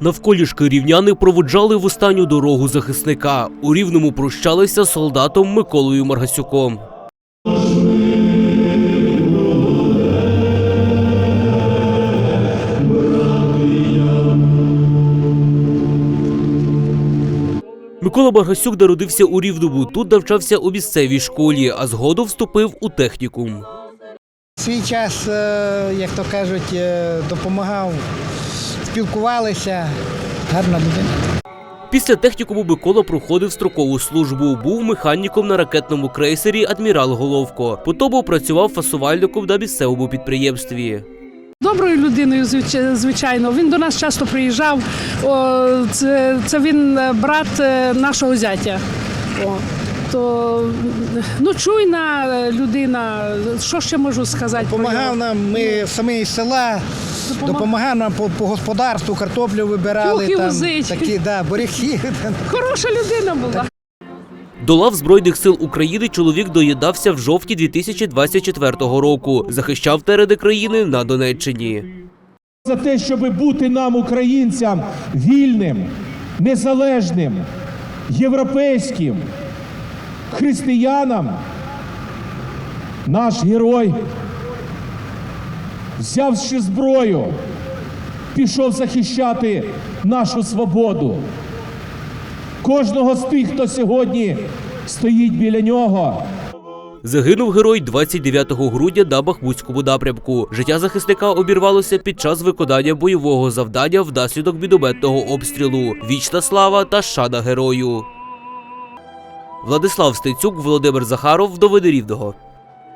Навколішки рівняни проводжали в останню дорогу захисника. У рівному прощалися з солдатом Миколою Маргасюком. Микола Маргасюк народився у Рівному. Тут навчався у місцевій школі, а згодом вступив у технікум. Свій час, е, як то кажуть, е, допомагав, спілкувалися. Гарна людина. Після технікуму Микола проходив строкову службу. Був механіком на ракетному крейсері Адмірал Головко. Потім працював фасувальником на місцевому підприємстві. Доброю людиною, звичайно. Він до нас часто приїжджав. Це, він е, брат е, нашого зятя. То ну, чуйна е, людина. Що ще можу сказати? про Допомагав нам, ми самі з села, Допомагав. допомагав нам по, по господарству, картоплю вибирали. Там, возить. такі, да, буряки. Хороша людина була. До лав Збройних сил України чоловік доєднався в жовтні 2024 року. Захищав тереди країни на Донеччині. за те, щоб бути нам, українцям, вільним, незалежним, європейським, християнам, наш герой, взявши зброю, пішов захищати нашу свободу. Кожного з тих, хто сьогодні стоїть біля нього. Загинув герой 29 грудня на Бахмутському напрямку. Життя захисника обірвалося під час виконання бойового завдання внаслідок мінометного обстрілу. Вічна слава та шана герою. Владислав Стецюк, Володимир Захаров, до Рівного.